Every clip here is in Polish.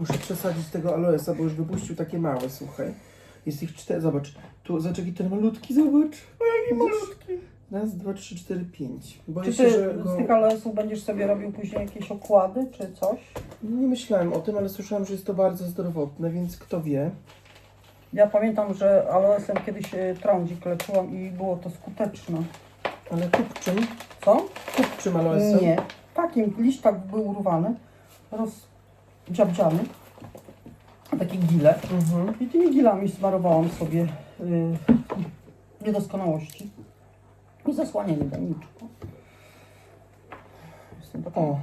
Muszę przesadzić tego aloesa, bo już wypuścił takie małe, słuchaj. Jest ich cztery, zobacz. Tu, zobacz jaki ten malutki, zobacz. O, jaki malutki. Raz, dwa, trzy, cztery, pięć. Boję Czy się, ty że z go... tych aloesów będziesz sobie robił później jakieś okłady czy coś? Nie myślałem o tym, ale słyszałem, że jest to bardzo zdrowotne, więc kto wie. Ja pamiętam, że aloesem kiedyś e, trądzik leczyłam i było to skuteczne. Ale kupczym, Co? kupczym aloesem. Nie. Takim liść tak był urwany, rozdziabdziany. Takie gile. Mhm. I tymi gilami smarowałam sobie y, niedoskonałości. I zasłanianie. Jestem taka... O.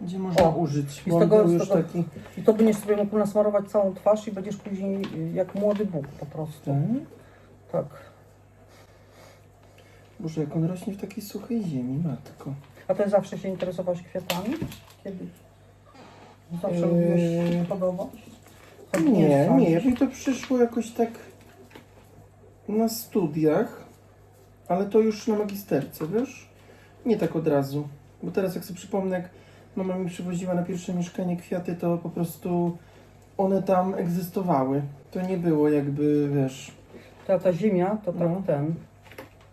Gdzie można O. użyć, I bo z on tego- był z już tego- taki... I to będziesz sobie mógł nasmarować całą twarz i będziesz później y, jak młody Bóg po prostu. Tak? Tak. Boże, jak on rośnie w takiej suchej ziemi, matko. A ty zawsze się interesowałaś kwiatami? Kiedy? Zawsze lubiłeś podobać? Nie, nie, mi to przyszło jakoś tak na studiach, ale to już na magisterce, wiesz? Nie tak od razu. Bo teraz jak sobie przypomnę, jak mama mi przywoziła na pierwsze mieszkanie kwiaty, to po prostu one tam egzystowały. To nie było jakby, wiesz... Ta, ta ziemia to tak No. ten,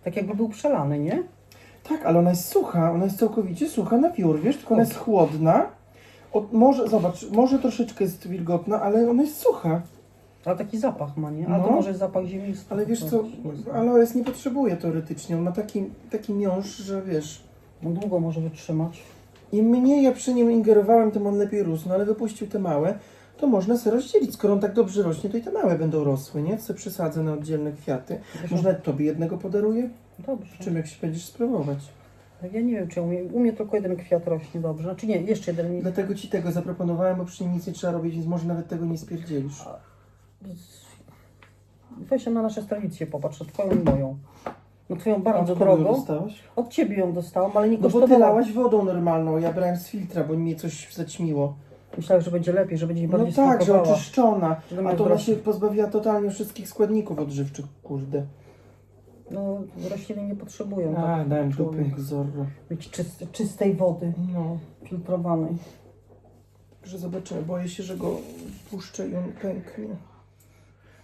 tak jakby był przelany, nie? Tak, ale ona jest sucha, ona jest całkowicie sucha na wiór, wiesz? Tylko ona jest chłodna. Od, może, zobacz, może troszeczkę jest wilgotna, ale ona jest sucha. Ale taki zapach ma, nie? A to No. może zapach ziemnisty. Ale wiesz co, jest- aloes nie potrzebuje teoretycznie. On ma taki, taki miąższ, że wiesz. No długo może wytrzymać. Im mniej ja przy nim ingerowałem, tym on lepiej rósł. No ale wypuścił te małe, to można sobie rozdzielić. Skoro on tak dobrze rośnie, to i te małe będą rosły, nie? Co przesadzę na oddzielne kwiaty. Wiesz, Może nawet tobie jednego podaruję? Dobrze. Czym jak się będziesz sprawować? Ja nie wiem, czy u mnie, u mnie tylko jeden kwiat rośnie dobrze. Znaczy nie, jeszcze jeden mi... Dlatego ci tego zaproponowałem, bo przy nim nic nie trzeba robić, więc może nawet tego nie spierdzielisz. Weź się na nasze tradycje popatrz, na twoją i moją. No twoją bardzo Od kogo ją drogą. dostałaś? Od ciebie ją dostałam, ale nie No bo ty kosztowała. lałaś wodą normalną, ja brałem z filtra, bo mnie coś zaćmiło. Myślałem, że będzie lepiej, że będzie mi No bardziej tak, że smakowała. oczyszczona. Że A to ona się pozbawiła totalnie wszystkich składników odżywczych, kurde. No, rośliny nie potrzebują A, tak, dałem dupy jak zorro. mieć czyst, czystej wody No, filtrowanej. że zobaczymy. Boję się, że go puszczę i on pęknie.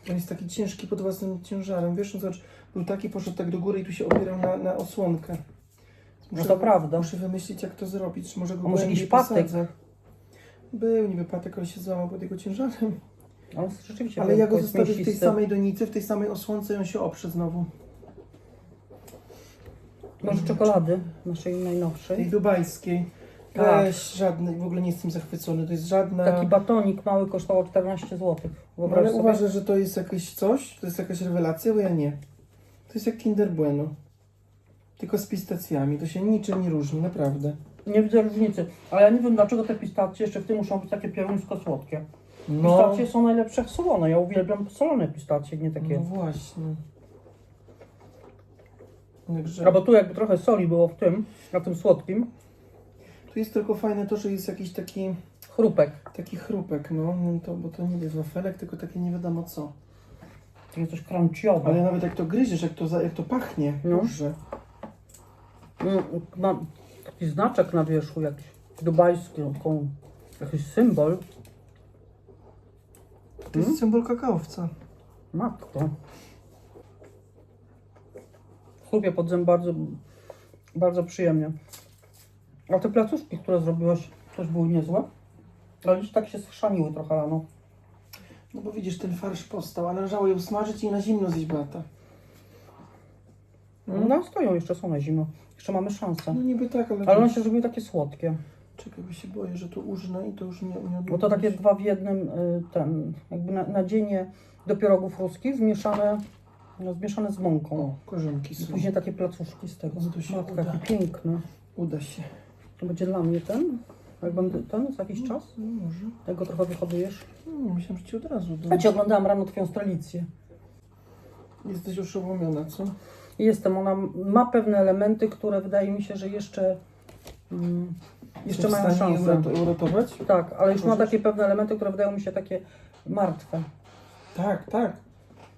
On jest taki ciężki pod własnym ciężarem. Wiesz, no zobacz, był taki, poszedł tak do góry i tu się opierał na, na osłonkę. No to prawda. Muszę wymyślić, jak to zrobić. Czy może go A może głębiej jakiś patyk? posadzę. Był niby patek, ale się złamał pod jego ciężarem. Ale rzeczywiście Ale ja go zostawię w tej samej donicy, w tej samej osłonce i on się oprze znowu. Może czekolady naszej Tej najnowszej. dubajskiej. Tak. Weź żadnej, w ogóle nie jestem zachwycony. To jest żadna... Taki batonik mały kosztował 14 zł. Wyobraź Ale sobie. uważasz, że to jest jakieś coś? To jest jakaś rewelacja? Bo ja nie. To jest jak Kinder Bueno. Tylko z pistacjami. To się niczym nie różni, naprawdę. Nie widzę różnicy. Ale ja nie wiem dlaczego te pistacje jeszcze w tym muszą być takie pioruńsko słodkie. No, Pistacje są najlepsze solone. Ja uwielbiam solone pistacje, nie takie. no właśnie. Także A bo tu jakby trochę soli było w tym, na tym słodkim. tu jest tylko fajne to, że jest jakiś taki, Chrupek. taki chrupek, no. no to, bo to nie jest wafelek, tylko takie nie wiadomo co. Takie coś crunchy'owe. Ale nawet jak to gryziesz, jak to, za- jak to pachnie, No. Boże. Mm, Ma taki znaczek na wierzchu jakiś dubajski, taką, jakiś symbol. To jest symbol kakaowca. Matko. Chrupie pod zęb bardzo, bardzo przyjemnie. A te placuszki, które zrobiłaś, też były niezłe. Ale już tak się schrzaniły trochę rano. No bo widzisz, ten farsz powstał, a należało ją smażyć i na zimno zjeść bata. Hmm? No stoją jeszcze, są na zimno. Jeszcze mamy szansę. No niby tak, ale... Ale one się zrobiły takie słodkie. Czekaj, bo się boję, że to użnę i to już nie... nie Bo to takie dwa w jednym, y, ten, jakby na, nadzienie do pierogów ruskich zmieszane, no, zmieszane z mąką. O, korzonki I są. później takie placuszki z tego. No to się Matka, uda. jaki piękny. Uda się. To będzie dla mnie ten? Jak będę ten za jakiś czas? No może. Tego trochę wyhodujesz. No, myślałem, że ci od razu Ja dam. ci oglądałam rano twoją stralicję. Jesteś oszołomiona, co? Jestem, ona ma pewne elementy, które wydaje mi się, że jeszcze, mm, jeszcze mają szansę. urato- uratować? Tak, ale już ma takie pewne elementy, które wydają mi się takie martwe. Tak, tak.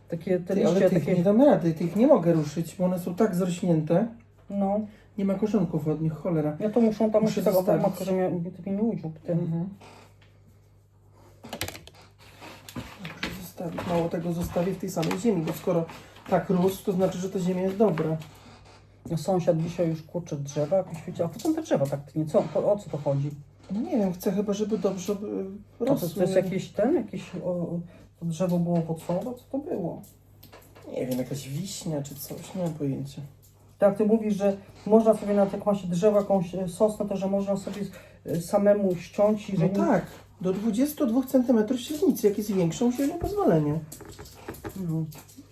Takie te Ty, ale liście, tych takie, nie dam rady, tych nie mogę ruszyć, bo one są tak zrośnięte. no. Nie ma korzonków od nich, cholera. Ja to muszą tam Muszę muszę tego zostawić. matkę, że mnie, ty mnie nie udziób tym. Mhm. postawić. Mało tego zostawię w tej samej ziemi, bo skoro tak rósł, to znaczy, że ta ziemia jest dobra. No, Sąsiad dzisiaj już kurczy drzewa, jakoś wiecie, a po co te drzewa tak nie? Co, po, o co to chodzi? No nie wiem, chcę chyba, żeby dobrze y, A to, rosły. to jest jakiś ten, jakiś o, to drzewo było owocowe? Co to było? Nie wiem, jakaś wiśnia czy coś, nie mam pojęcia. Tak, ty mówisz, że można sobie na jak ma się drzewo, jakąś e, sosnę, to że można sobie e, samemu ściąć i że No nie- tak, do 22 cm średnicy, jak jest większa, musisz mieć pozwolenie. No.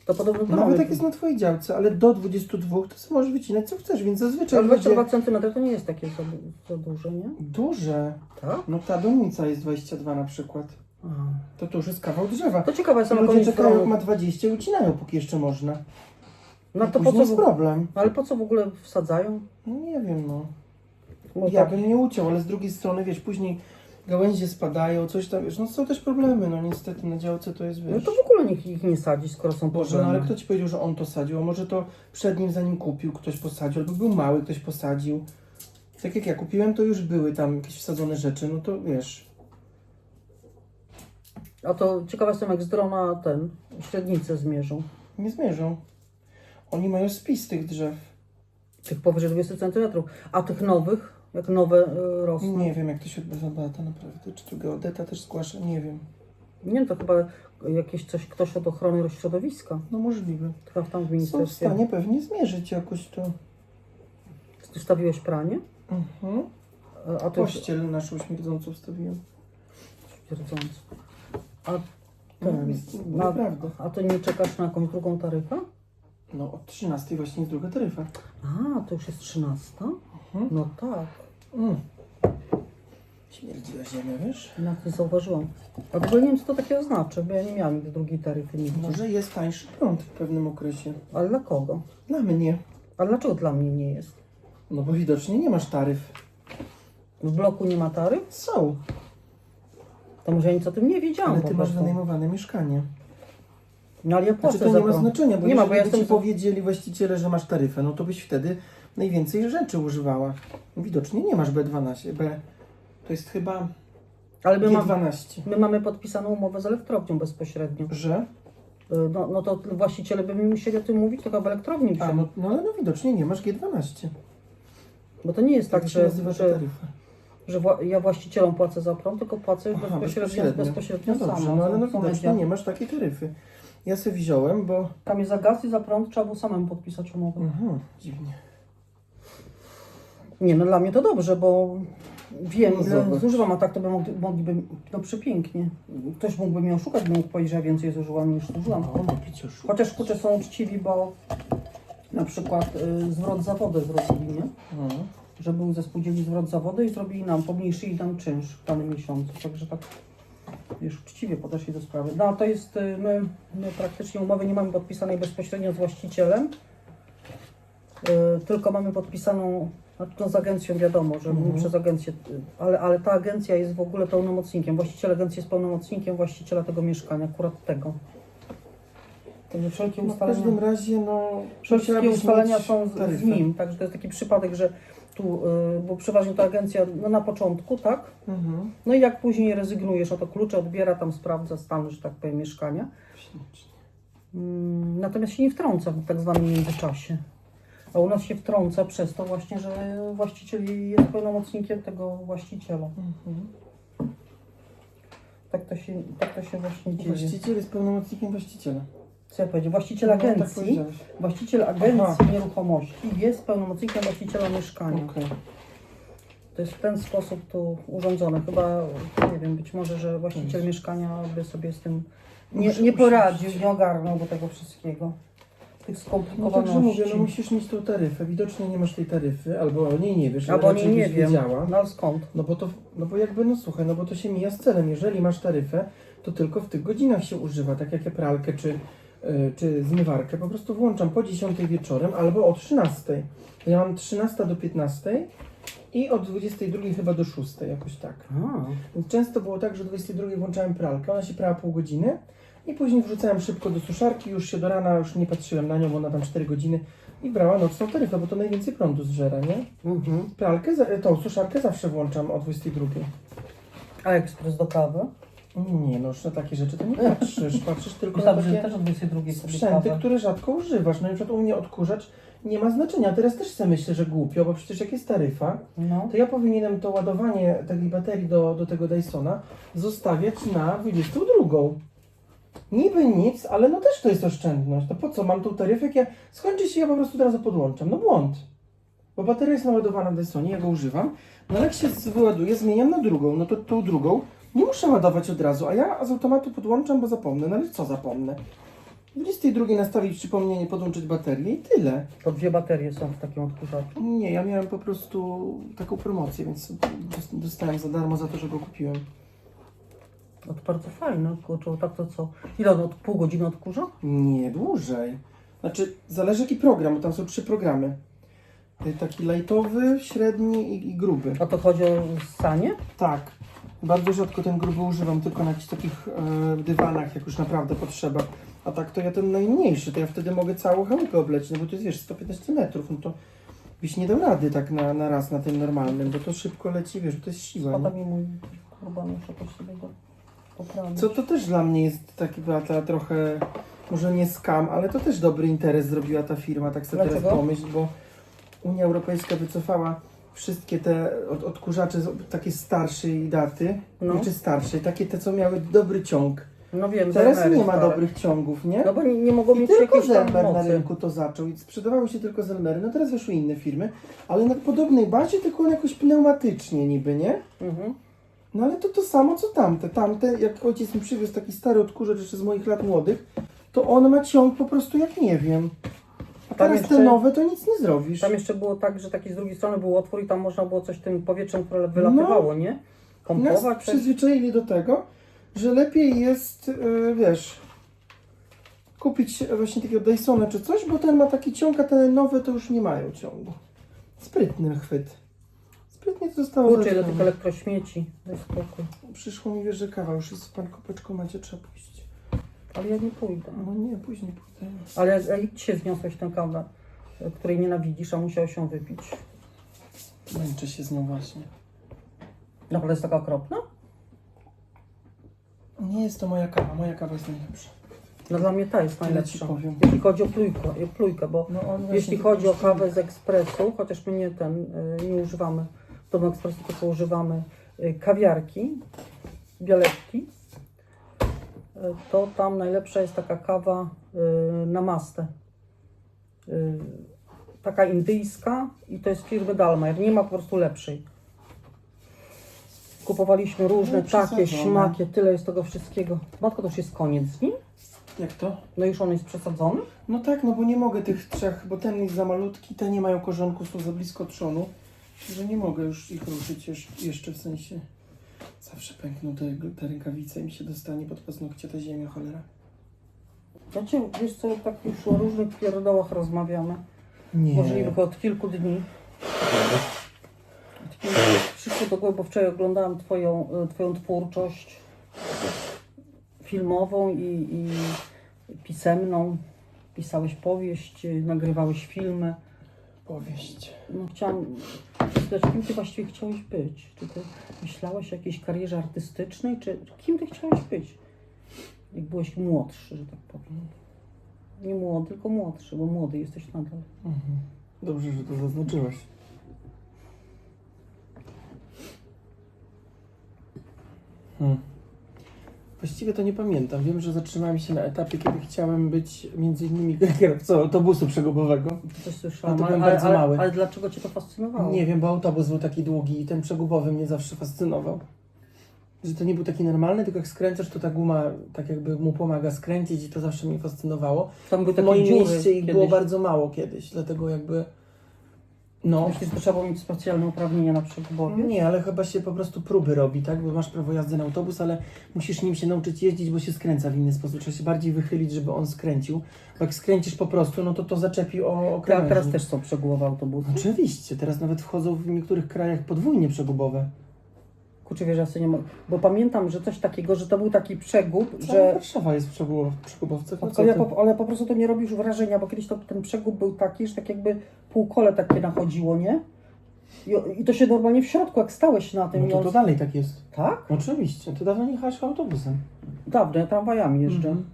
To podobno to Nawet mamy. jak jest na twojej działce, ale do 22 to sobie możesz wycinać co chcesz, więc zazwyczaj Ale ludzie... 22 cm to nie jest takie za, za duże, nie? Duże. Tak? No ta donica jest 22 na przykład. To to już jest kawał drzewa. To ciekawe na Ludzie czekają, jak ma 20 i ucinają, póki jeszcze można. No to po co, jest w... problem. ale po co w ogóle wsadzają? No nie wiem, no. Może Ja tak- bym nie uciął, ale z drugiej strony, wiesz, później gałęzie spadają, coś tam, wiesz, no są też problemy, no niestety na działce to jest, No wiesz... to w ogóle nikt ich nie sadzi, skoro są Boże, no ale problemy. kto ci powiedział, że on to sadził? A może to przed nim, zanim kupił, ktoś posadził, albo był mały, ktoś posadził. Tak jak ja kupiłem, to już były tam jakieś wsadzone rzeczy, no to wiesz... A to ciekawa jestem, jak z drona ten średnicę zmierzą. Nie zmierzą. Oni mają spis tych drzew. Tych powyżej 20 cm. A tych nowych, jak nowe y, rosną. Nie wiem, jak to się odbywa bata naprawdę. Czy tu geodeta też zgłasza? Nie wiem. Nie wiem, to chyba jakieś coś, ktoś od ochrony środowiska. No możliwe. Chyba tam w Są w ministerstwie. stanie pewnie zmierzyć jakoś to. Ty stawiłeś pranie? Mhm. A- to jest Pościel naszą śmierdzącą wstawiłem. śmierdzące. A No, ten, jest, na, naprawdę. a to nie czekasz na jakąś drugą taryfę? No od 13 właśnie jest druga taryfa. A, to już jest 13? Mhm. No tak. Mm. Śmierdziła ziemia, wiesz? Nawet nie zauważyłam. A w ogóle nie wiem, co to takiego znaczy, bo ja nie miałam nigdy drugiej taryfy nigdy. Może jest tańszy prąd w pewnym okresie. Ale dla kogo? Dla mnie. A dlaczego dla mnie nie jest? No bo widocznie nie masz taryf. W bloku nie ma taryf? Są, To może ja nic o tym nie wiedziałam ale po ty masz prostu. wynajmowane mieszkanie. No ale ja płacę Znaczy to nie za ma prąd. znaczenia, bo nie ma, bo ja jestem ci za... powiedzieli właściciele, że masz taryfę, no to byś wtedy najwięcej rzeczy używała. Widocznie nie masz B12. B to jest chyba Ale my, mam, G12. my mamy podpisaną umowę z elektrownią bezpośrednio. Że? Y, No, no to właściciele by mi musieli o tym mówić, chyba w elektrowni A, no, no ale no widocznie nie masz G12. Bo to nie jest Tak tak, się że, nazywa ta że, taryfa. Że wła- ja właścicielom płacę za prąd, tylko płacę Aha, bezpośrednio, bezpośrednio, No dobrze, sama. no ale no za widocznie media. nie masz takiej taryfy. Ja sobie wziąłem, bo... Tam jest za gaz i za prąd, trzeba było samemu podpisać umowę. Mhm, dziwnie. Nie, no dla mnie to dobrze, bo wiem, No ile zobacz. zużywam, a tak to by mogli, mogliby, no przepięknie. Ktoś mógłby mnie oszukać, by mógł powiedzieć, że ja więcej zużyłam niż zużyłam. No, oszukać. Chociaż kurczę są uczciwi, bo na przykład y, zwrot za wodę zrobili, nie? No. Że był ze spółdzielni zwrot za wodę i zrobili nam, pomniejszyli nam czynsz w danym miesiącu. Także tak już uczciwie podeszli do sprawy. No to jest, y, my, my praktycznie umowy nie mamy podpisanej bezpośrednio z właścicielem, y, tylko mamy podpisaną no, z agencją wiadomo, że Mhm. przez agencję, y, ale, ale ta agencja jest w ogóle pełnomocnikiem. Właściciel agencji jest pełnomocnikiem właściciela tego mieszkania, akurat tego. Także wszelkie no w ustalenia. każdym razie, no... Musiałabyś ustalenia są z, z nim, także to jest taki przypadek, że tu, y, bo przeważnie to agencja no, na początku, tak? Mhm. No i jak później rezygnujesz, no to klucze odbiera, tam sprawdza stan, że tak powiem, mieszkania. Ślicznie. Mm, Natomiast się nie wtrąca w tak zwanym międzyczasie. A u nas się wtrąca przez to właśnie, że właściciel jest pełnomocnikiem tego właściciela. Mhm. Tak to się, tak to się właśnie dzieje. Właściciel jest pełnomocnikiem właściciela. Co ja powiedzieć? Właściciel No, tak agencji, właściciel agencji Aha. nieruchomości jest pełnomocnikiem właściciela mieszkania. Okej. To jest w ten sposób tu urządzone. Chyba, nie wiem, być może, że właściciel mieszkania by sobie z tym nie, Muszę nie usiąść. poradził, nie ogarnął do tego wszystkiego. Tych No skomplikowaności. także mówię, no musisz mieć tą taryfę. Widocznie nie masz tej taryfy, albo o niej nie wiesz, Albo raczej nie, nie byś wiem. wiedziała. No ale skąd? No bo to, no bo jakby, no słuchaj, no bo to się mija z celem. Jeżeli masz taryfę, to tylko w tych godzinach się używa, tak jak ja pralkę czy, czy zmywarkę. Po prostu włączam po 10 wieczorem albo o 13. To ja mam 13 do 15 i od 22 chyba do 6, jakoś tak. A, Więc często było tak, że do 22 włączałem pralkę, ona się prała pół godziny i później wrzucałem szybko do suszarki, już się do rana, już nie patrzyłem na nią, bo ona tam 4 godziny i brała nocną taryfę, bo to najwięcej prądu zżera, nie? mhm. Pralkę, tą suszarkę zawsze włączam o 22. A ekspres do kawy? Nie no, już na takie rzeczy to nie patrzysz. Patrzysz tylko na że takie też o 22 sobie sprzęty, kawę. które rzadko używasz. No i na przykład u mnie odkurzacz nie ma znaczenia. Teraz też sobie myślę, że głupio, bo przecież jak jest taryfa, No. to ja powinienem to ładowanie takiej baterii do, do tego Dysona zostawiać na 22. Niby nic, ale no też to jest oszczędność. To po co mam tą taryfę, jak ja skończy się, ja po prostu od razu podłączam. No błąd. Bo bateria jest naładowana w Dysonie, ja go używam, no ale jak się wyładuje, zmieniam na drugą, no to tą drugą nie muszę ładować od razu, a ja z automatu podłączam, bo zapomnę. No ale co zapomnę? W 22 nastawić przypomnienie, podłączyć baterię i tyle. To dwie baterie są w takim odkurzaczu. Nie, ja miałem po prostu taką promocję, więc dos- dostałem za darmo za to, że go kupiłem. No to bardzo fajne, kurczę, tak to co? Ile on od pół godziny odkurza? Nie, dłużej. Znaczy, zależy jaki program, bo tam są trzy programy. Y, Taki lightowy, średni i, i gruby. A to chodzi o sanie? Tak. Bardzo rzadko ten gruby używam, tylko na jakichś takich e, dywanach, jak już naprawdę potrzeba. A tak to ja ten najmniejszy, to ja wtedy mogę całą chałupę oblecić, no bo to jest wiesz, 115 metrów, no to byś nie dał rady tak na, na raz na tym normalnym, bo to szybko leci, wiesz, to jest siła. Spada Nie? mi mój chyba muszę jakoś sobie go poprawić. Co to też dla mnie jest taki Beata trochę, może nie skam, ale to też dobry interes zrobiła ta firma, tak sobie teraz Dlaczego? pomyśl, bo Unia Europejska wycofała wszystkie te od, odkurzacze z takie starszej daty, No. czy starszej, takie te, co miały dobry ciąg. No wiem, Teraz Zelmery nie ma stare. dobrych ciągów, nie? No bo nie, nie mogą I mieć tylko jakiejś tam Zelmer na mocy. rynku to zaczął i sprzedawały się tylko Zelmery. No teraz weszły inne firmy, ale na podobnej bazie, tylko on jakoś pneumatycznie niby, nie? Mhm. No ale to to samo co tamte. Tamte, jak ojciec mi przywiózł taki stary odkurzacz jeszcze z moich lat młodych, to on ma ciąg po prostu jak nie wiem. Teraz jeszcze- te nowe to nic nie zrobisz. Tam jeszcze było tak, że taki z drugiej strony był otwór i tam można było coś tym powietrzem, które wylatywało, nie? Nas Pompować. coś. przyzwyczaili do tego, że lepiej jest, yy, wiesz, kupić właśnie takiego Dysona czy coś, bo ten ma taki ciąg, a te nowe to już nie mają ciągu. Sprytny chwyt. Sprytnie to zostało Kurczę, ile zrobione. tych elektrośmieci. Daj spokój. Przyszło mi, wiesz, że kawa już jest pan kopeczką macie, trzeba pójść. Ale ja nie pójdę. No nie, później pójdę. Ale jak- jak dzisiaj zniosłeś tę kawę, e, której nienawidzisz, a musiałeś ją wypić. Męczę się z nią właśnie. Naprawdę jest taka okropna? Nie jest to moja kawa, moja kawa jest najlepsza. No dla mnie ta jest Tyle ci najlepsza. powiem. Jeśli chodzi o plujkę, e, plujkę bo No on jeśli chodzi o kawę z ekspresu, chociaż my nie ten, y, nie używamy w domu ekspresu, tylko używamy y, kawiarki, bialetki, to tam najlepsza jest taka kawa y, namaste. Y, Taka indyjska i to jest firmy Dalmayer. Nie ma po prostu lepszej. Kupowaliśmy różne No, takie, śmakie, tyle jest tego wszystkiego. Matko, to już jest koniec z nim? Jak to? No już on jest przesadzony? No tak, no bo nie mogę tych trzech, bo ten jest za malutki, te nie mają korzonku, są za blisko trzonu, że nie mogę już ich ruszyć jeszcze w sensie. Zawsze pękną te, te rękawice i mi się dostanie pod paznokcie ta ziemia, cholera. Cię, wiesz co, tak już o różnych pierdołach rozmawiamy. Nie. Możliwych od kilku dni. Od kilku- Przyszło do głowy, bo wczoraj oglądałam twoją, y, twoją twórczość filmową i, i pisemną. Pisałeś powieść, y, nagrywałeś filmy. Powieść. No chciałam spytać, kim ty właściwie chciałeś być? Czy ty myślałeś o jakiejś karierze artystycznej, czy kim ty chciałeś być? Jak byłeś młodszy, że tak powiem. Nie młody, tylko młodszy, bo młody jesteś nadal. Mhm. Dobrze, że to zaznaczyłaś. Hmm. Właściwie to nie pamiętam. Wiem, że zatrzymałem się na etapie, kiedy chciałem być między innymi kierowcą autobusu przegubowego. Coś słyszałam, to ale, byłem ale, bardzo ale, mały. ale dlaczego cię to fascynowało? Nie wiem, bo autobus był taki długi i ten przegubowy mnie zawsze fascynował. Że to nie był taki normalny, tylko jak skręcasz, to ta guma tak jakby mu pomaga skręcić i to zawsze mnie fascynowało. Tam były W takie moim dziury mieście ich kiedyś. było bardzo mało kiedyś, dlatego jakby... No, Myślisz, że trzeba było mieć specjalne uprawnienia na przegubowie? nie, ale chyba się po prostu próby robi, tak? Bo masz prawo jazdy na autobus, ale musisz nim się nauczyć jeździć, bo się skręca w inny sposób. Trzeba się bardziej wychylić, żeby on skręcił. Bo jak skręcisz po prostu, no to to zaczepi o, o Tak, krawężnik. teraz też są przegubowe autobusy. Oczywiście, teraz nawet wchodzą w niektórych krajach podwójnie przegubowe. Kurczę, wiesz, ja sobie nie mogę. Bo pamiętam, że coś takiego, że to był taki przegub, Cała że Warszawa jest w przegubow- w przegubowcach. No co Ale ty? po, ale po prostu to nie robisz wrażenia, bo kiedyś to, ten przegub był taki, że tak jakby półkole takie nachodziło, nie? I, I to się normalnie w środku, jak stałeś na tym. No i to, on- to dalej tak jest. Tak? Oczywiście. Ty dawno nie jechałaś autobusem. Dawno, ja tramwajami jeżdżę. Mhm.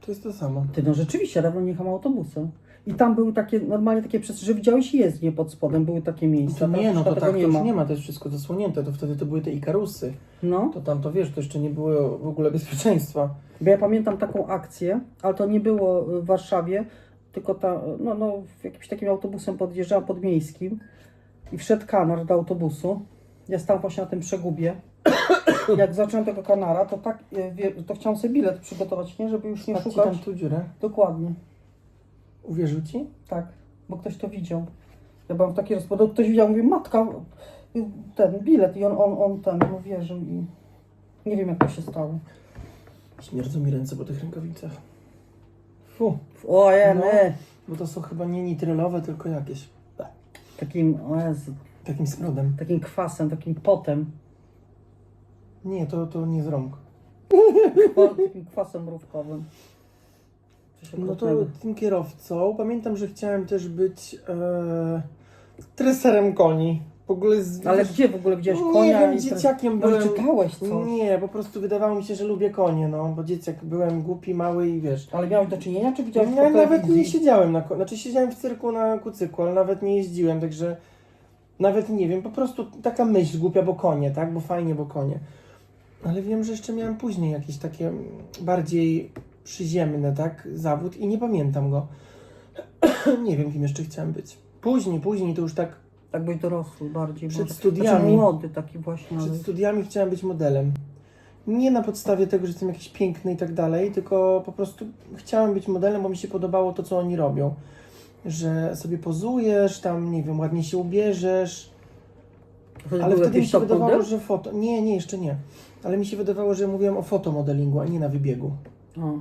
To jest to samo. Ty, no rzeczywiście, dawno nie jechałam autobusem. I tam były takie, normalnie takie, przez, że widziałeś jezdnie pod spodem, były takie miejsca. To nie, Teraz no to tak to nie już ma. nie ma, to jest wszystko zasłonięte, to wtedy to były te Ikarusy. No, To tam to wiesz, to jeszcze nie było w ogóle bezpieczeństwa. bo ja pamiętam taką akcję, ale to nie było w Warszawie, tylko ta, no, no jakimś takim autobusem podjeżdżałam podmiejskim i wszedł kanar do autobusu. Ja stałam właśnie na tym przegubie. Jak zacząłem tego kanara, to tak, e, to chciałam sobie bilet przygotować, nie? Żeby już nie Patrz ci szukać. tam tu dziurę. Dokładnie. Uwierzył ci? Tak, bo ktoś to widział. Ja byłam w takiej rozpoczęciu, ktoś widział, mówi, matka, ten bilet i on, on, on ten, no wierzył i nie wiem jak to się stało. Śmierdzą mi ręce po tych rękawicach. Fu, Ojej, No. bo to są chyba nie nitrylowe, tylko jakieś. takim, o Jezu, Takim smrodem. takim kwasem, takim potem, Nie, to, to nie z rąk. o, takim kwasem mrówkowym. No to tym kierowcą. Pamiętam, że chciałem też być e, treserem koni. W ogóle z, Ale gdzie w ogóle widziałeś Nie konia? wiem, i dzieciakiem Może byłem. czytałeś coś? Nie, po prostu wydawało mi się, że lubię konie, no, bo dzieciak byłem głupi, mały i wiesz. Ale miałeś do czynienia, czy widziałeś Ja po nawet nie siedziałem na ko- znaczy siedziałem w cyrku na kucyku, ale nawet nie jeździłem, także nawet nie wiem, po prostu taka myśl głupia, bo konie, tak, bo fajnie, bo konie. Ale wiem, że jeszcze miałem później jakieś takie mm, bardziej przyziemne, tak, zawód i nie pamiętam go. nie wiem, kim jeszcze chciałem być. Później, później to już tak Tak byś dorosły bardziej. Przed może. studiami. Znaczy młody taki właśnie, ale... Przed studiami chciałem być modelem. Nie na podstawie tego, że jestem jakiś piękny i tak dalej, tylko po prostu chciałem być modelem, bo mi się podobało to, co oni robią. Że sobie pozujesz, tam, nie wiem, ładnie się ubierzesz, Wtedy ale wtedy mi się top wydawało, model? że foto... Nie, nie, jeszcze nie. Ale mi się wydawało, że mówiłem o fotomodelingu, a nie na wybiegu. O.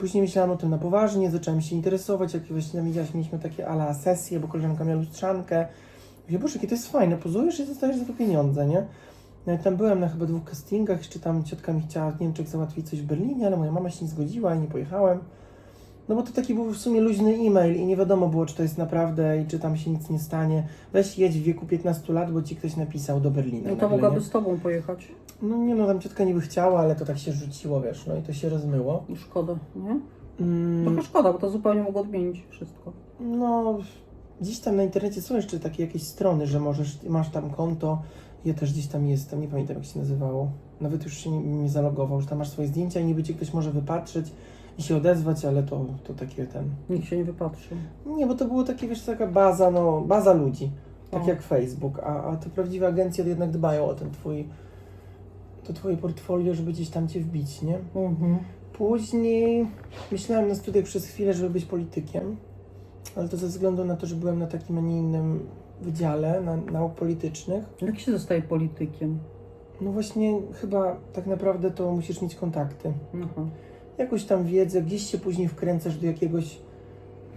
Później myślałam o tym na poważnie, zacząłem się interesować, jak właśnie widziałaś, mieliśmy takie ala sesje, bo koleżanka miała lustrzankę. Mówię, boże, jakie to jest fajne, pozujesz i dostajesz za to pieniądze, nie? No i tam byłem na chyba dwóch castingach, jeszcze tam ciotka mi chciała w Niemczech załatwić coś w Berlinie, ale moja mama się nie zgodziła i nie pojechałem. No bo to taki był w sumie luźny e-mail i nie wiadomo było, czy to jest naprawdę i czy tam się nic nie stanie. Weź jedź w wieku 15 lat, bo ci ktoś napisał do Berlina. No to nagle, mogłaby nie? z tobą pojechać. No nie no, tam ciotka niby chciała, ale to tak się rzuciło, wiesz, no i to się rozmyło. Szkoda, nie? Mm. Trochę szkoda, bo to zupełnie mogło odmienić wszystko. No, gdzieś tam na internecie są jeszcze takie jakieś strony, że możesz, masz tam konto. Ja też gdzieś tam jestem, nie pamiętam jak się nazywało. Nawet już się nie, nie zalogował, że tam masz swoje zdjęcia i niby cię ktoś może wypatrzeć i się odezwać, ale to, to takie ten. Nikt się nie wypatrzy. Nie, bo to było takie, wiesz, taka baza, no, baza ludzi. Tak O. jak Facebook, a, a te prawdziwe agencje jednak dbają o ten twój, to twoje portfolio, żeby gdzieś tam cię wbić, nie? Mhm. Później myślałem na studiach przez chwilę, żeby być politykiem, ale to ze względu na to, że byłem na takim, a nie innym wydziale na, nauk politycznych. Jak się zostaje politykiem? No właśnie, chyba tak naprawdę to musisz mieć kontakty. Aha. Jakąś tam wiedzę, gdzieś się później wkręcasz do jakiegoś,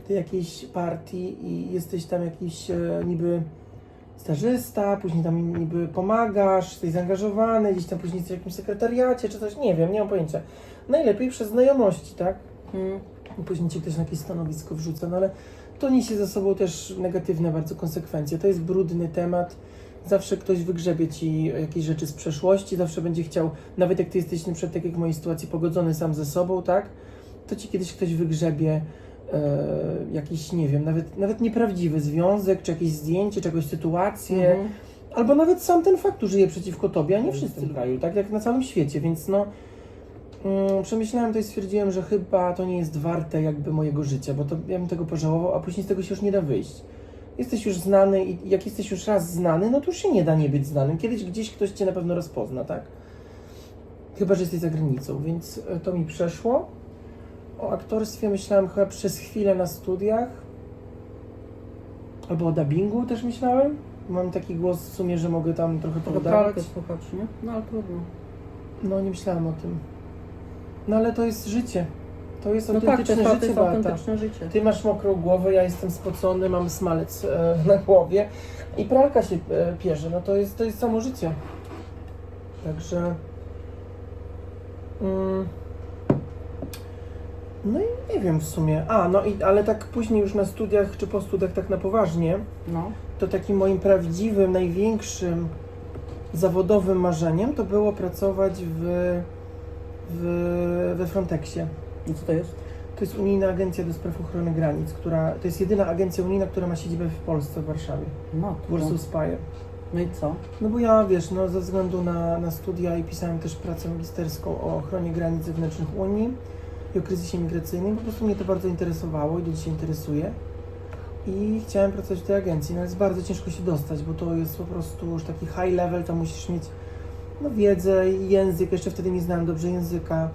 do jakiejś partii i jesteś tam jakiś e, niby stażysta, później tam niby pomagasz, jesteś zaangażowany, gdzieś tam później jesteś w jakimś sekretariacie czy coś, nie wiem, nie mam pojęcia. Najlepiej przez znajomości, tak? Mm. i później cię ktoś na jakieś stanowisko wrzuca, no ale to niesie ze sobą też negatywne bardzo konsekwencje. To jest brudny temat. Zawsze ktoś wygrzebie ci jakieś rzeczy z przeszłości, zawsze będzie chciał, nawet jak ty jesteś na przykład tak jak w mojej sytuacji pogodzony sam ze sobą, tak? To ci kiedyś ktoś wygrzebie e, jakiś, nie wiem, nawet, nawet nieprawdziwy związek, czy jakieś zdjęcie, czy jakąś sytuację. Mhm. Albo nawet sam ten fakt użyje przeciwko tobie, a nie wszyscy w kraju, tak jak na całym świecie, więc no mm, przemyślałem to i stwierdziłem, że chyba to nie jest warte jakby mojego życia, bo to ja bym tego pożałował, a później z tego się już nie da wyjść. Jesteś już znany i jak jesteś już raz znany, no to już się nie da nie być znanym. Kiedyś gdzieś ktoś cię na pewno rozpozna, tak? Chyba, że jesteś za granicą, więc e, to mi przeszło. O aktorstwie myślałem chyba przez chwilę na studiach. Albo o dubbingu też myślałem. Mam taki głos w sumie, że mogę tam trochę pralkę słuchać, nie? No ale trudno. No nie myślałem o tym. No ale to jest życie. To jest No tak, to życie, jest autentyczne życie. Ty masz mokrą głowę, ja jestem spocony, mam smalec e, na głowie i pralka się e, pierze. No to jest, to jest samo życie. Także... Mm, No i nie wiem w sumie. A, no i ale tak później już na studiach czy po studiach tak na poważnie, No. to takim moim prawdziwym, największym zawodowym marzeniem to było pracować w, w, we Frontexie. I co to jest? To jest Unijna Agencja do Spraw Ochrony Granic, która to jest jedyna agencja unijna, która ma siedzibę w Polsce, w Warszawie, Matko. Warsaw Spire. No i co? No bo ja, wiesz, no ze względu na, na studia i pisałem też pracę magisterską o ochronie granic zewnętrznych Unii i o kryzysie migracyjnym, po prostu mnie to bardzo interesowało i do dzisiaj interesuje. I chciałem pracować w tej agencji, no jest bardzo ciężko się dostać, bo to jest po prostu już taki high level, tam musisz mieć no, wiedzę i język, jeszcze wtedy nie znałem dobrze języka.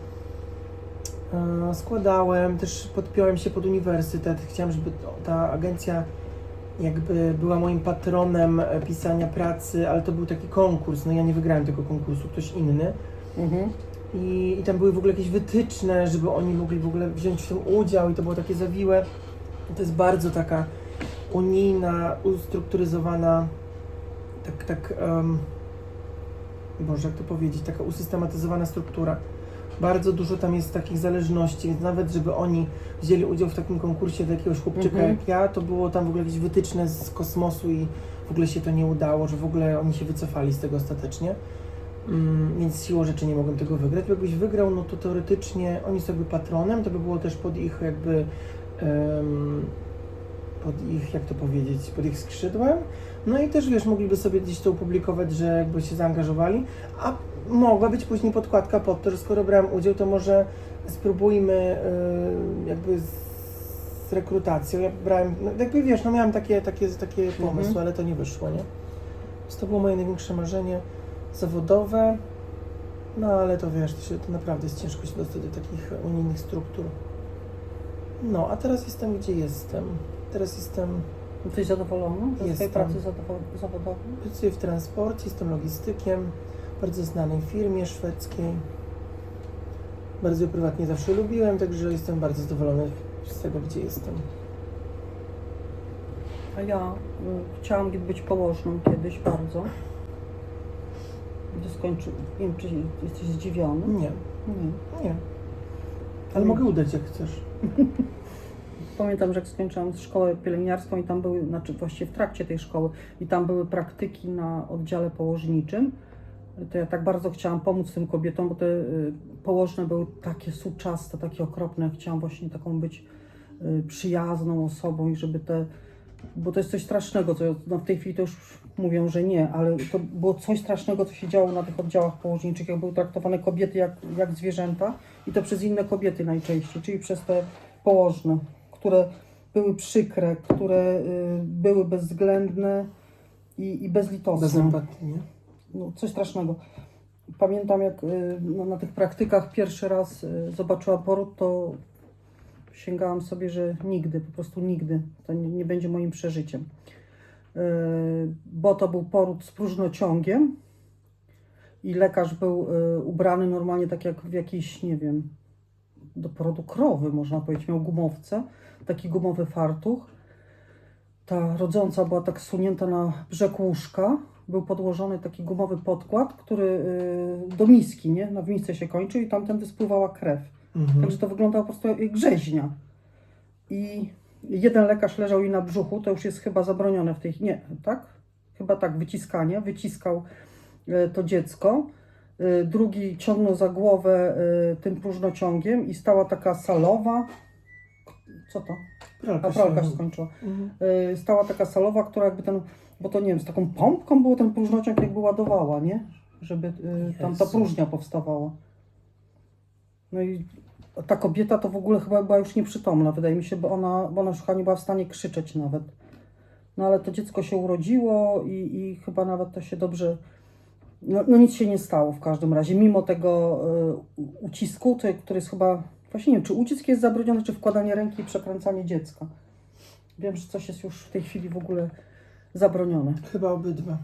E, Składałem, też podpiąłem się pod uniwersytet, chciałem, żeby ta agencja jakby była moim patronem e, pisania pracy, ale to był taki konkurs, no ja nie wygrałem tego konkursu, ktoś inny. Mhm. I, I tam były w ogóle jakieś wytyczne, żeby oni mogli w ogóle wziąć w tym udział i to było takie zawiłe. To jest bardzo taka unijna, ustrukturyzowana, tak, tak, um, Boże, jak to powiedzieć, taka usystematyzowana struktura. Bardzo dużo tam jest takich zależności, więc nawet żeby oni wzięli udział w takim konkursie do jakiegoś chłopczyka Mhm. jak ja, to było tam w ogóle jakieś wytyczne z kosmosu i w ogóle się to nie udało, że w ogóle oni się wycofali z tego ostatecznie. Mm, więc siłą rzeczy nie mogłem tego wygrać. Bo Jakbyś wygrał, no to teoretycznie oni są jakby patronem, to by było też pod ich jakby em, pod ich, jak to powiedzieć, pod ich skrzydłem. No i też wiesz, mogliby sobie gdzieś to opublikować, że jakby się zaangażowali, a mogła być później podkładka pod to, że skoro brałem udział, to może spróbujmy y, jakby z, z rekrutacją. Ja brałem, no jakby wiesz, no miałem takie, takie, takie pomysły, Mhm. ale to nie wyszło, nie? Więc to było moje największe marzenie zawodowe. No ale to wiesz, to, się, to naprawdę jest ciężko się dostać do takich unijnych struktur. No, a teraz jestem gdzie jestem. Teraz jestem, Jesteś zadowolony ze swojej pracy zawodowej? pracuję w transporcie, jestem logistykiem bardzo znanej firmie szwedzkiej. Bardzo ją prywatnie zawsze lubiłem, także jestem bardzo zadowolony z tego, gdzie jestem. A ja y, chciałam być położną kiedyś bardzo. Gdy skończy, nie wiem, czy jesteś zdziwiony? Nie, Nie. nie. Ale mogę udać jak chcesz. Pamiętam, że jak skończyłam szkołę pielęgniarską i tam były, znaczy właściwie w trakcie tej szkoły, i tam były praktyki na oddziale położniczym, to ja tak bardzo chciałam pomóc tym kobietom, bo te y, położne były takie suczaste, takie okropne. Chciałam właśnie taką być y, przyjazną osobą i żeby te, bo to jest coś strasznego, co no w tej chwili to już mówią, że nie, ale to było coś strasznego, co się działo na tych oddziałach położniczych, jak były traktowane kobiety jak, jak zwierzęta i to przez inne kobiety najczęściej, czyli przez te położne, które były przykre, które y, były bezwzględne i, i bezlitosne Bez empatii, nie? No, coś strasznego. Pamiętam, jak no, na tych praktykach pierwszy raz y, zobaczyłam poród, to sięgałam sobie, że nigdy, po prostu nigdy. To nie, nie będzie moim przeżyciem. Y, Bo to był poród z próżnociągiem i lekarz był ubrany normalnie tak jak w jakiś, nie wiem, do porodu krowy, można powiedzieć. Miał gumowce, taki gumowy fartuch. Ta rodząca była tak sunięta na brzeg łóżka. Był podłożony taki gumowy podkład, który y, do miski, nie? Na w misce się kończy i tamtędy spływała krew. Mhm. Także to wyglądało po prostu jak grzeźnia. I jeden lekarz leżał jej na brzuchu, to już jest chyba zabronione w tej... Nie, tak? Chyba tak, wyciskanie. Wyciskał y, to dziecko. Y, Drugi ciągnął za głowę tym próżnociągiem i stała taka salowa. Co to? Pralka A pralka się skończyła. Mhm. Stała taka salowa, która jakby ten, bo to nie wiem, z taką pompką było ten próżnociąg jakby ładowała, nie? Żeby y, tam ta Jezu. próżnia powstawała. No i ta kobieta to w ogóle chyba była już nieprzytomna, wydaje mi się, bo ona, bo ona już chyba nie była w stanie krzyczeć nawet. No ale to dziecko się urodziło i, i chyba nawet to się dobrze. No, no nic się nie stało w każdym razie, mimo tego y, ucisku, to, który jest chyba. Właśnie nie wiem, czy ucisk jest zabroniony, czy wkładanie ręki i przekręcanie dziecka. Wiem, że coś jest już w tej chwili w ogóle zabronione. Chyba obydwa.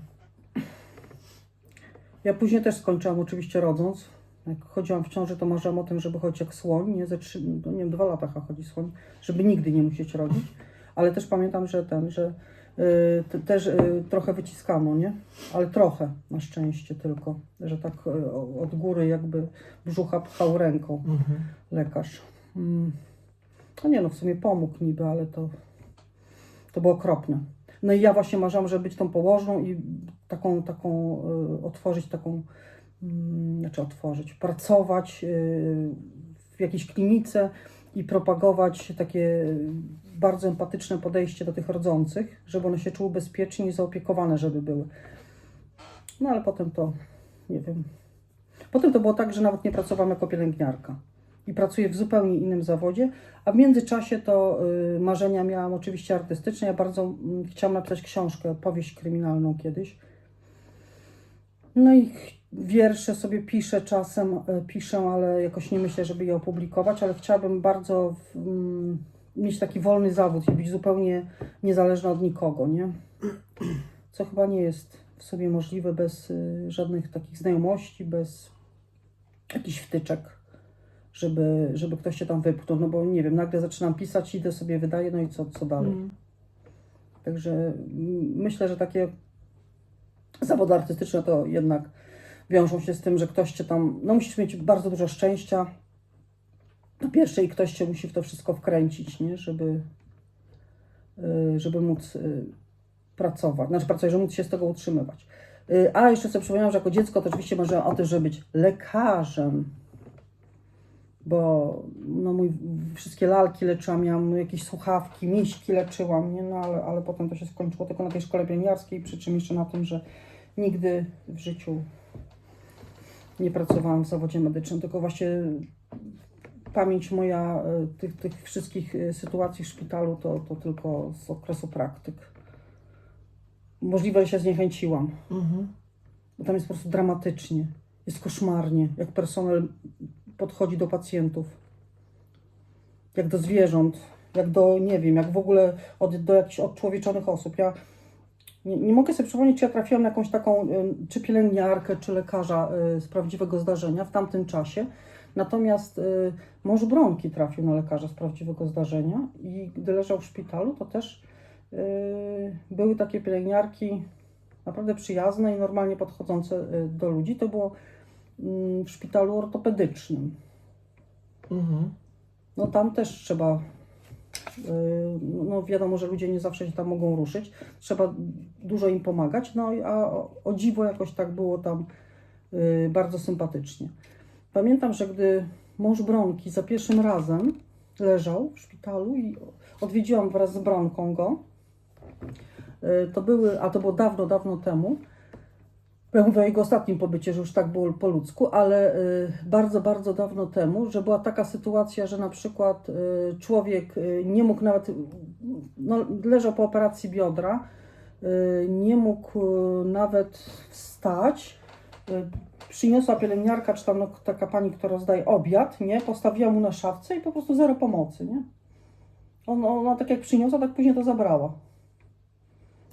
Ja później też skończyłam oczywiście rodząc. Jak chodziłam w ciąży, to marzyłam o tym, żeby chodzić jak słoń, nie ze trzy, no nie wiem, dwa lata chodzi słoń, żeby nigdy nie musieć rodzić. Ale też pamiętam, że ten, że y, te- też y, trochę wyciskano, nie? Ale trochę, na szczęście tylko, że tak y, od góry jakby brzucha pchał ręką Mhm. lekarz. Mm. No nie no, w sumie pomógł niby, ale to, to było okropne. No i ja właśnie marzyłam, żeby być tą położną i taką, taką y, otworzyć taką, mm, znaczy otworzyć, pracować y, w jakiejś klinice i propagować takie bardzo empatyczne podejście do tych rodzących, żeby one się czuły bezpiecznie i zaopiekowane, żeby były. No ale potem to, nie wiem. Potem to było tak, że nawet nie pracowałam jako pielęgniarka i pracuję w zupełnie innym zawodzie, a w międzyczasie to y, marzenia miałam oczywiście artystyczne. Ja bardzo mm, chciałam napisać książkę, powieść kryminalną kiedyś. No i wiersze sobie piszę czasem, y, piszę, ale jakoś nie myślę, żeby je opublikować, ale chciałabym bardzo mm, mieć taki wolny zawód i być zupełnie niezależna od nikogo, nie? Co chyba nie jest w sobie możliwe bez y, żadnych takich znajomości, bez jakichś wtyczek żeby, żeby ktoś się tam wypchnął, no bo nie wiem, nagle zaczynam pisać, idę sobie wydaję, no i co, co dalej. Mm. Także myślę, że takie zawody artystyczne to jednak wiążą się z tym, że ktoś cię tam, no musisz mieć bardzo dużo szczęścia. Po pierwsze i ktoś cię musi w to wszystko wkręcić, nie, żeby, y, żeby móc y, pracować, znaczy pracować, żeby móc się z tego utrzymywać. Y, A jeszcze sobie przypomniałam, że jako dziecko to oczywiście marzyłam o tym, żeby być lekarzem bo no mój, wszystkie lalki leczyłam, miałam jakieś słuchawki, miśki leczyłam, nie? No, ale, ale potem to się skończyło tylko na tej szkole pielęgniarskiej, przy czym jeszcze na tym, że nigdy w życiu nie pracowałam w zawodzie medycznym, tylko właśnie pamięć moja e, tych, tych wszystkich e, sytuacji w szpitalu to, to tylko z okresu praktyk. Możliwe, że się zniechęciłam, Mhm. bo tam jest po prostu dramatycznie, jest koszmarnie, jak personel podchodzi do pacjentów, jak do zwierząt, jak do, nie wiem, jak w ogóle od, do jakichś odczłowieczonych osób. Ja nie, nie mogę sobie przypomnieć, czy ja trafiłam na jakąś taką, y, czy pielęgniarkę, czy lekarza y, z prawdziwego zdarzenia w tamtym czasie. Natomiast y, mąż Bronki trafił na lekarza z prawdziwego zdarzenia i gdy leżał w szpitalu, to też były takie pielęgniarki naprawdę przyjazne i normalnie podchodzące do ludzi. To było w szpitalu ortopedycznym. Mhm. No tam też trzeba, yy, no wiadomo, że ludzie nie zawsze się tam mogą ruszyć, trzeba dużo im pomagać, no a o, dziwo jakoś tak było tam yy, bardzo sympatycznie. Pamiętam, że gdy mąż Bronki za pierwszym razem leżał w szpitalu i odwiedziłam wraz z Bronką go, yy, to były, a to było dawno, dawno temu, ja mówię o jego ostatnim pobycie, że już tak było po ludzku, ale y, bardzo, bardzo dawno temu, że była taka sytuacja, że na przykład y, człowiek y, nie mógł nawet, no, leżał po operacji biodra, nie mógł nawet wstać. Przyniosła pielęgniarka, czy tam no, taka pani, która rozdaje obiad, nie? Postawiła mu na szafce i po prostu zero pomocy, nie? On, ona tak jak przyniosła, tak później to zabrała.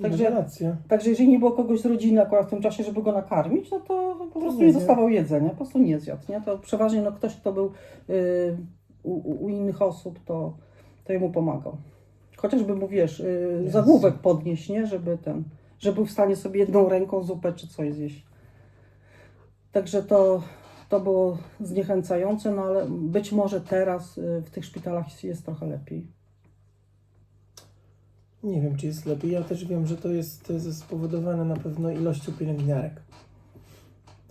Także- Rewelacja. Także jeżeli nie było kogoś z rodziny akurat w tym czasie, żeby go nakarmić, no to po prostu nie nie dostawał jedzenia, po prostu nie zjadł, nie? To przeważnie no, ktoś, kto był y, u, u innych osób, to, to jemu pomagał. Chociażby mu, wiesz, y, zagłówek podnieść, nie? Żeby ten, żeby był w stanie sobie jedną ręką zupę czy coś zjeść. Także to, to było zniechęcające, no ale być może teraz y, w tych szpitalach jest trochę lepiej. Nie wiem, czy jest lepiej. Ja też wiem, że to jest spowodowane na pewno ilością pielęgniarek.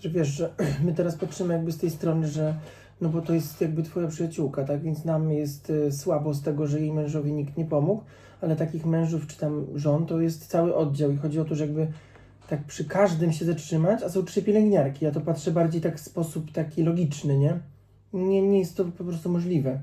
Że wiesz, że my teraz patrzymy jakby z tej strony, że no bo to jest jakby twoja przyjaciółka, tak? Więc nam jest e, słabo z tego, że jej mężowi nikt nie pomógł, ale takich mężów czy tam żon to jest cały oddział i chodzi o to, że jakby tak przy każdym się zatrzymać, a są trzy pielęgniarki. Ja to patrzę bardziej tak w sposób taki logiczny, nie? Nie, nie jest to po prostu możliwe.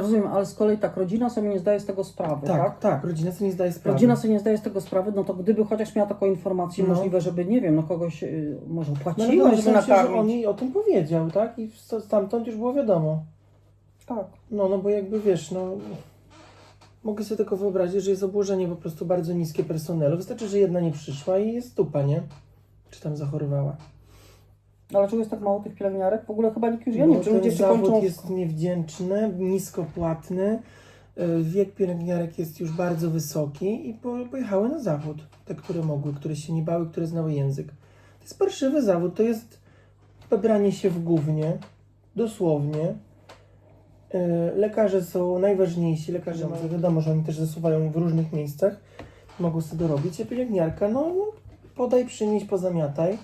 Rozumiem, ale z kolei tak, rodzina sobie nie zdaje z tego sprawy, Tak, tak? tak, rodzina sobie nie zdaje sprawy. Rodzina sobie nie zdaje z tego sprawy, no to gdyby chociaż miała taką informację, No. możliwe, żeby, nie wiem, no kogoś y, może No ale płaciła, żeby się, że nakarmić. on jej o tym powiedział, tak? I st- stamtąd już było wiadomo. Tak. No, no bo jakby wiesz, no... Mogę sobie tylko wyobrazić, że jest obłożenie po prostu bardzo niskie personelu. Wystarczy, że jedna nie przyszła i jest dupa, nie? Czy tam zachorowała. Ale dlaczego jest tak mało tych pielęgniarek? W ogóle chyba nikt już, ja nie wiem, czy ludzie się zawód kończą... jest niewdzięczny, nisko płatny. y, Wiek pielęgniarek jest już bardzo wysoki i po- pojechały na zawód. Te, które mogły, które się nie bały, które znały język. To jest parszywy zawód, to jest pebranie się w gównie, dosłownie. E, Lekarze są najważniejsi, lekarze mają, wiadomo, że oni też zasuwają w różnych miejscach, mogą sobie dorobić, a pielęgniarka, no podaj, przynieś, pozamiataj.